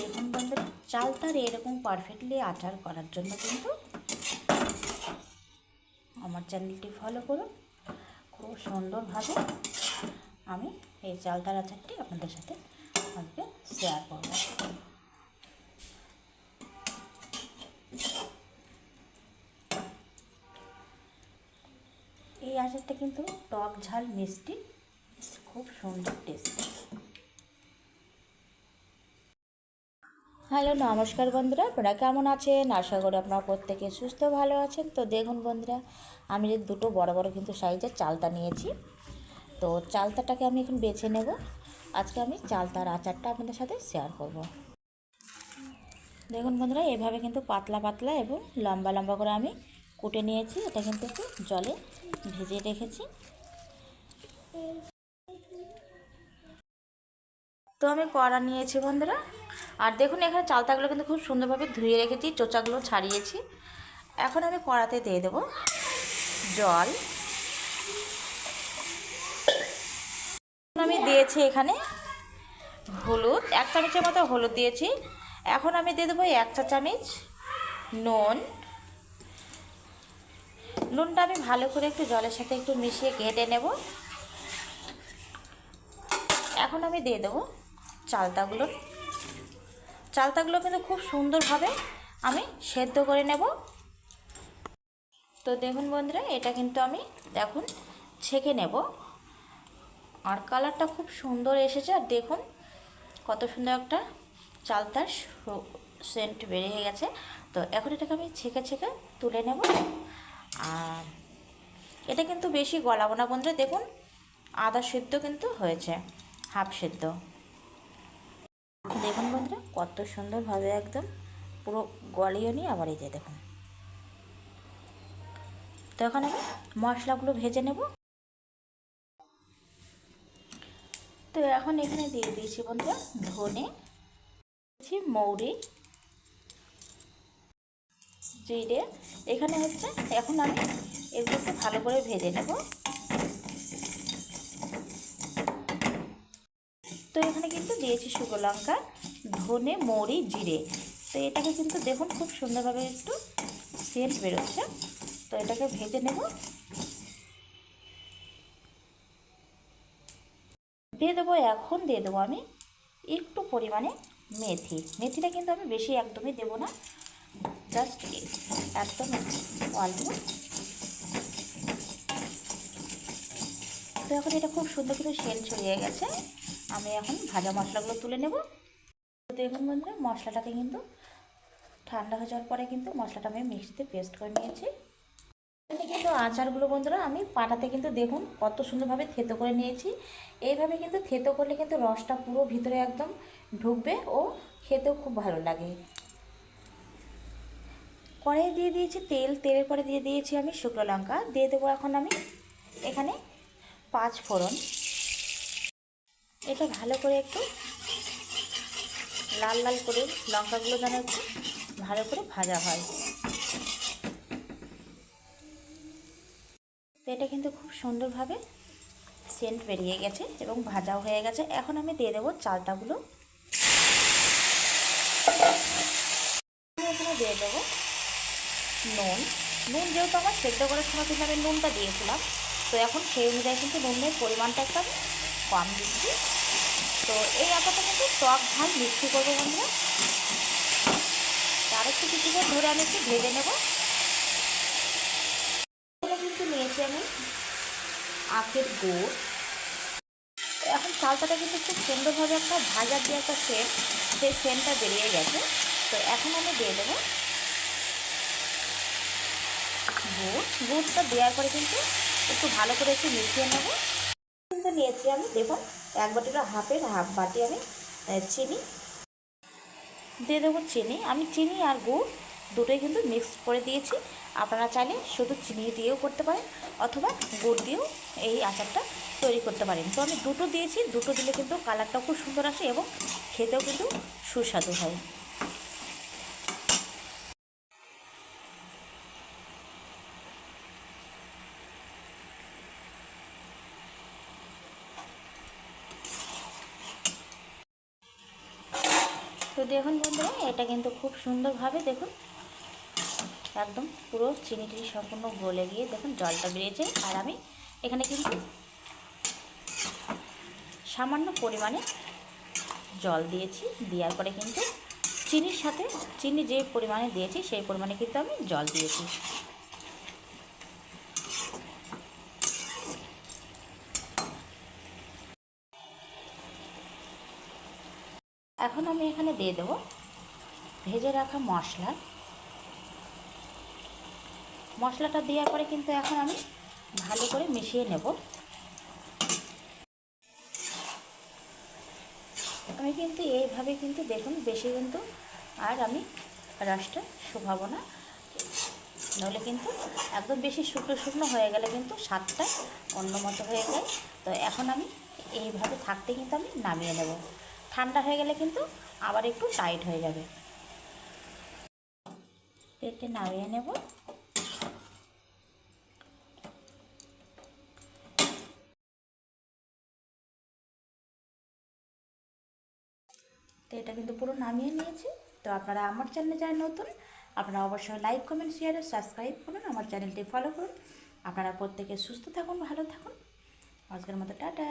দেখুন বন্ধুরা চালতার এরকম পারফেক্টলি আচার করার জন্য কিন্তু আমার চ্যানেলটি ফলো করুন। খুব সুন্দরভাবে আমি এই চালতার আচারটি আপনাদের সাথে আজকে শেয়ার করব। এই আচারটা কিন্তু টক ঝাল মিষ্টি, খুব সুন্দর টেস্ট হ্যালো, নমস্কার বন্ধুরা। আপনারা কেমন আছেন? আশা করি আপনারা প্রত্যেকে সুস্থ, ভালো আছেন। তো দেখুন বন্ধুরা, আমি যে দুটো বড় বড় কিন্তু সাইজের চালতা নিয়েছি। তো চালতাটাকে আমি এখন বেছে নেব। আজকে আমি চালতার আচারটা আপনাদের সাথে শেয়ার করব। দেখুন বন্ধুরা, এভাবে কিন্তু পাতলা পাতলা এবং লম্বা লম্বা করে আমি কুটে নিয়েছি। এটা কিন্তু একটু জলে ভিজিয়ে রেখেছি। তো আমি কড়া নিয়েছি বন্ধুরা। আর দেখুন, এখানে চালতাগুলো কিন্তু খুব সুন্দরভাবে ধুয়ে রেখেছি, চোচাগুলো ছাড়িয়েছি। এখন আমি কড়াতে দিয়ে দেবো জল। আমি দিয়েছি এখানে হলুদ, এক চামচের মতো হলুদ দিয়েছি। এখন আমি দিয়ে দেবো এক চা চামচ নুন। নুনটা আমি ভালো করে একটু জলের সাথে একটু মিশিয়ে ঘেটে নেব। এখন আমি দিয়ে দেবো চালতাগুলো। চালতাগুলো কিন্তু খুব সুন্দরভাবে আমি সেদ্ধ করে নেব। তো দেখুন বন্ধুরা, এটা কিন্তু আমি দেখুন ছেঁকে নেব। আর কালারটা খুব সুন্দর এসেছে, আর দেখুন কত সুন্দর একটা চালতার সেন্ট বেরিয়ে গেছে। তো এখন এটাকে আমি ছেঁকে ছেঁকে তুলে নেব। আর এটা কিন্তু বেশি গলাবো না বন্ধুরা, দেখুন আদা সেদ্ধ কিন্তু হয়েছে, হাফ সেদ্ধ। দেখুন বন্ধুরা, কত সুন্দরভাবে একদম পুরো গলিয়ে নিয়ে আবার এই যে দেখুন। তো এখন আমি মশলাগুলো ভেজে নেব। তো এখন এখানে দিয়ে দিয়েছি বন্ধুরা, ধনে, দিয়েছি মৌরি, জিরে। এখানে হচ্ছে, এখন আমি এগুলোকে ভালো করে ভেজে নেব। এখানে কিন্তু দিয়েছি শুকনো লঙ্কা ধনে, মৌরি, জিরে। তো এটাকে কিন্তু দেখুন খুব সুন্দরভাবে একটু সেন্ট বেরোচ্ছে। তো এটাকে ভেজে নেব। দিয়ে দেবো, এখন দিয়ে দেবো আমি একটু পরিমাণে মেথি। মেথিটা কিন্তু আমি বেশি একদমই দেবো না। জাস্ট একদম অল্প। তো এখন এটা খুব সুন্দর করে সেল ছড়িয়ে গেছে। আমি এখন ভাজা মশলাগুলো তুলে নেব। দেখুন বন্ধুরা, মশলাটাকে কিন্তু ঠান্ডা হয়ে যাওয়ার পরে কিন্তু মশলাটা আমি মিক্সিতে পেস্ট করে নিয়েছি। কিন্তু আচারগুলো বন্ধুরা, আমি পাটাতে কিন্তু দেখুন কত সুন্দরভাবে থেতো করে নিয়েছি। এইভাবে কিন্তু থেতো করলে কিন্তু রসটা পুরো ভিতরে একদম ঢুকবে ও খেতেও খুব ভালো লাগে। কড়াইয়ে দিয়ে দিয়েছি তেল, তেলের পরে দিয়ে দিয়েছি আমি শুকনো লঙ্কা। দিয়ে দেবো এখন আমি এখানে পাঁচ ফোড়ন। এটা ভালো করে একটু লাল লাল করে লঙ্কাগুলো যেন একটু ভালো করে ভাজা হয়। এটা কিন্তু খুব সুন্দরভাবে সেন্ট বেরিয়ে গেছে এবং ভাজাও হয়ে গেছে। এখন আমি দিয়ে দেবো চালটাগুলো। এখানে দিয়ে দেবো নুন। নুন যেহেতু আমার সেদ্ধ করার সময় কিন্তু আমি নুনটা দিয়েছিলাম। তো এখন সেই অনুযায়ী কিন্তু নুনের পরিমাণটা একটু কম দিচ্ছি। তো এই আপাতত কিন্তু টক ঝাল মিষ্টি করব বন্ধুরা। তার একটু কিছুক্ষণ ধরে আমি একটু ভেজে নেব। কিন্তু নিয়েছি আমি আখের গুড়। এখন চালটাটা কিন্তু খুব সুন্দরভাবে একটা ভাজা দিয়ে একটা সেন্ট সেই সেন্টটা বেরিয়ে গেছে। তো এখন আমি দিয়ে দেবো গুড়। গুড়টা দেওয়ার পরে কিন্তু একটু ভালো করে একটু মিশিয়ে নেব। নিয়েছি আমি, দেখুন, এক বাটিটা হাফের হাফ বাটি আমি চিনি। দিয়ে দেবো চিনি। আমি চিনি আর গুড় দুটোই কিন্তু মিক্স করে দিয়েছি। আপনারা চাইলে শুধু চিনি দিয়েও করতে পারেন অথবা গুড় দিয়েও এই আচারটা তৈরি করতে পারেন। তো আমি দুটো দিয়েছি। দুটো দিলে কিন্তু কালারটাও খুব সুন্দর আসে এবং খেতেও কিন্তু সুস্বাদু হয়। দেখুন বন্ধুরা, এটা কিন্তু খুব সুন্দরভাবে দেখুন, একদম পুরো চিনি টিনি সম্পূর্ণ গলে গিয়ে দেখুন জলটা বেরিয়েছে। আর আমি এখানে কিন্তু সামান্য পরিমাণে জল দিয়েছি, দেওয়ার পরে কিন্তু চিনির সাথে, চিনি যে পরিমাণে দিয়েছি, সেই পরিমাণে কিন্তু আমি জল দিয়েছি। এখন আমি এখানে দিয়ে দেব ভেজে রাখা মশলা। মশলাটা দেওয়ার পরে কিন্তু এখন আমি ভালো করে মিশিয়ে নেব। আমি কিন্তু এইভাবে কিন্তু দেখুন বেশি কিন্তু আর আমি রসটা শুকাবো না। নইলে কিন্তু একদম বেশি শুকনো শুকনো হয়ে গেলে কিন্তু স্বাদটা অন্য মতো হয়ে যায়। তো এখন আমি এইভাবে থাকতে কিন্তু আমি নামিয়ে নেব। ঠান্ডা হয়ে গেলে কিন্তু আবার একটু টাইট হয়ে যাবে। পেটে নামিয়ে নেব। তো এটা কিন্তু পুরো নামিয়ে নিয়েছি। তো আপনারা আমার চ্যানেলে যারা নতুন, আপনারা অবশ্যই লাইক কমেন্ট শেয়ার ও সাবস্ক্রাইব করুন, আমার চ্যানেলটি ফলো করুন। আপনারা প্রত্যেকে সুস্থ থাকুন, ভালো থাকুন। আজকের মতো টাটা।